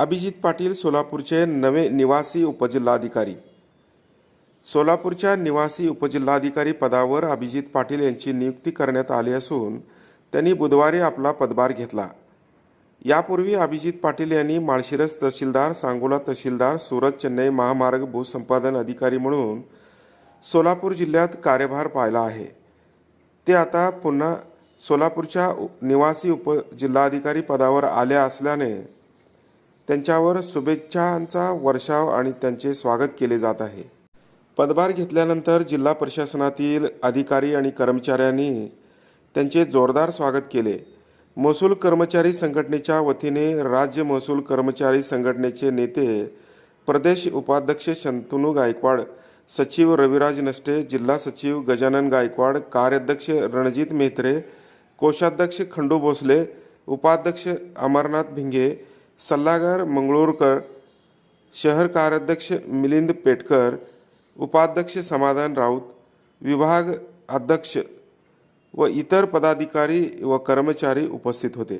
अभिजित पाटील सोलापूरचे नवे निवासी उपजिल्हाधिकारी. सोलापूरच्या निवासी उपजिल्हाधिकारी पदावर अभिजित पाटील यांची नियुक्ती करण्यात आली असून त्यांनी बुधवारी आपला पदभार घेतला. यापूर्वी अभिजित पाटील यांनी माळशिरस तहसीलदार सांगोला तहसीलदार सुरत चेन्नई महामार्ग भूसंपादन अधिकारी म्हणून सोलापूर जिल्ह्यात कार्यभार पाहिला आहे. ते आता पुन्हा सोलापूरच्या निवासी उपजिल्हाधिकारी पदावर आल्या असल्याने त्यांच्यावर शुभेच्छांचा वर्षाव आणि त्यांचे स्वागत केले जात आहे. पदभार घेतल्यानंतर जिल्हा प्रशासनातील अधिकारी आणि कर्मचाऱ्यांनी त्यांचे जोरदार स्वागत केले. महसूल कर्मचारी संघटनेच्या वतीने राज्य महसूल कर्मचारी संघटनेचे नेते प्रदेश उपाध्यक्ष शंतनू गायकवाड सचिव रविराज नष्टे जिल्हा सचिव गजानन गायकवाड कार्याध्यक्ष रणजित मेहत्रे कोषाध्यक्ष खंडू भोसले उपाध्यक्ष अमरनाथ भिंगे सल्लागार मंगळूरकर शहर कार्याध्यक्ष मिलिंद पेटकर उपाध्यक्ष समाधान राऊत विभाग अध्यक्ष व इतर पदाधिकारी व कर्मचारी उपस्थित होते.